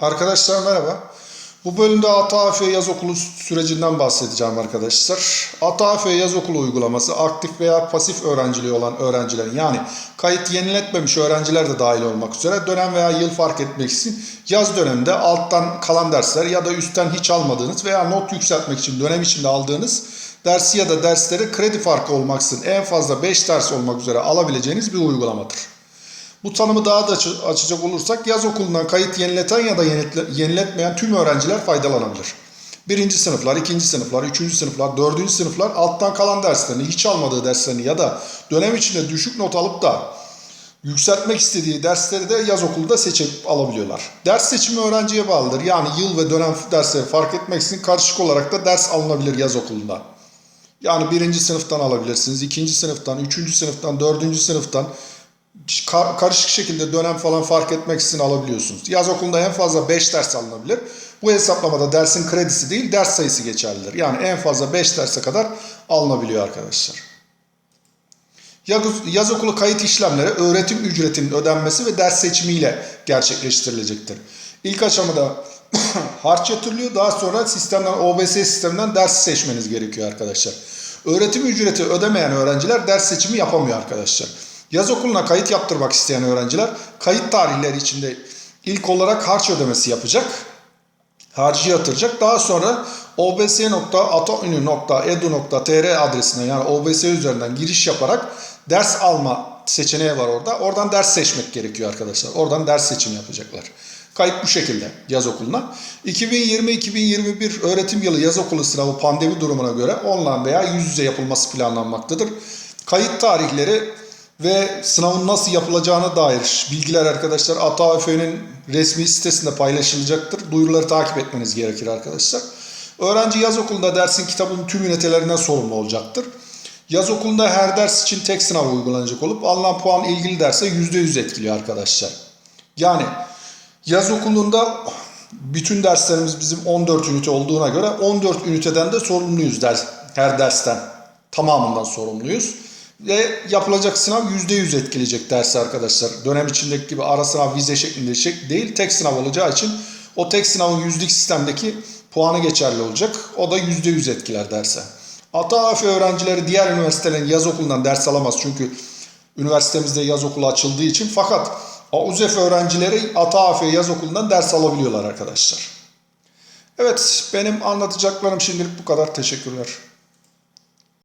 Arkadaşlar merhaba. Bu bölümde ATAF yaz okulu sürecinden bahsedeceğim arkadaşlar. ATAF yaz okulu uygulaması aktif veya pasif öğrenciliği olan öğrencilerin yani kayıt yeniletmemiş öğrenciler de dahil olmak üzere dönem veya yıl fark etmeksizin yaz döneminde alttan kalan dersler ya da üstten hiç almadığınız veya not yükseltmek için dönem içinde aldığınız dersi ya da dersleri kredi farkı olmaksızın en fazla 5 ders olmak üzere alabileceğiniz bir uygulamadır. Bu tanımı daha da açacak olursak yaz okulundan kayıt yenileten ya da yeniletmeyen tüm öğrenciler faydalanabilir. Birinci sınıflar, ikinci sınıflar, üçüncü sınıflar, dördüncü sınıflar alttan kalan derslerini, hiç almadığı derslerini ya da dönem içinde düşük not alıp da yükseltmek istediği dersleri de yaz okulunda seçip alabiliyorlar. Ders seçimi öğrenciye bağlıdır. Yani yıl ve dönem dersleri fark etmeksizin karışık olarak da ders alınabilir yaz okulunda. Yani birinci sınıftan alabilirsiniz, ikinci sınıftan, üçüncü sınıftan, dördüncü sınıftan ka- karışık şekilde dönem falan fark etmeksizin alabiliyorsunuz. Yaz okulunda en fazla 5 ders alınabilir. Bu hesaplamada dersin kredisi değil ders sayısı geçerlidir. Yani en fazla 5 derse kadar alınabiliyor arkadaşlar. Yaz okulu kayıt işlemleri öğretim ücretinin ödenmesi ve ders seçimiyle gerçekleştirilecektir. İlk aşamada harç yatırılıyor. Daha sonra sistemden OBS sisteminden ders seçmeniz gerekiyor arkadaşlar. Öğretim ücreti ödemeyen öğrenciler ders seçimi yapamıyor arkadaşlar. Yaz okuluna kayıt yaptırmak isteyen öğrenciler kayıt tarihleri içinde ilk olarak harç ödemesi yapacak harcı yatıracak. Daha sonra obs.ataünü.edu.tr adresine yani OBS üzerinden giriş yaparak ders alma seçeneği var orada. Oradan ders seçmek gerekiyor arkadaşlar. Oradan ders seçimi yapacaklar. Kayıt bu şekilde yaz okuluna. 2020-2021 öğretim yılı yaz okulu sınavı pandemi durumuna göre online veya yüz yüze yapılması planlanmaktadır. Kayıt tarihleri ve sınavın nasıl yapılacağına dair bilgiler arkadaşlar ATAÖF'nin resmi sitesinde paylaşılacaktır. Duyuruları takip etmeniz gerekir arkadaşlar. Öğrenci yaz okulunda dersin kitabının tüm ünitelerinden sorumlu olacaktır. Yaz okulunda her ders için tek sınav uygulanacak olup alınan puan ilgili derse %100 etkiliyor arkadaşlar. Yani yaz okulunda bütün derslerimiz bizim 14 ünite olduğuna göre 14 üniteden de sorumluyuz ders, her dersten. Tamamından sorumluyuz. Ve yapılacak sınav %100 etkileyecek dersi arkadaşlar. Dönem içindeki gibi ara sınav vize şeklinde şey değil tek sınav olacağı için o tek sınavın yüzlük sistemdeki puanı geçerli olacak. O da %100 etkiler derse. ATAF öğrencileri diğer üniversitelerin yaz okulundan ders alamaz çünkü üniversitemizde yaz okulu açıldığı için fakat AUZEF öğrencileri ATAF yaz okulundan ders alabiliyorlar arkadaşlar. Evet benim anlatacaklarım şimdilik bu kadar. Teşekkürler.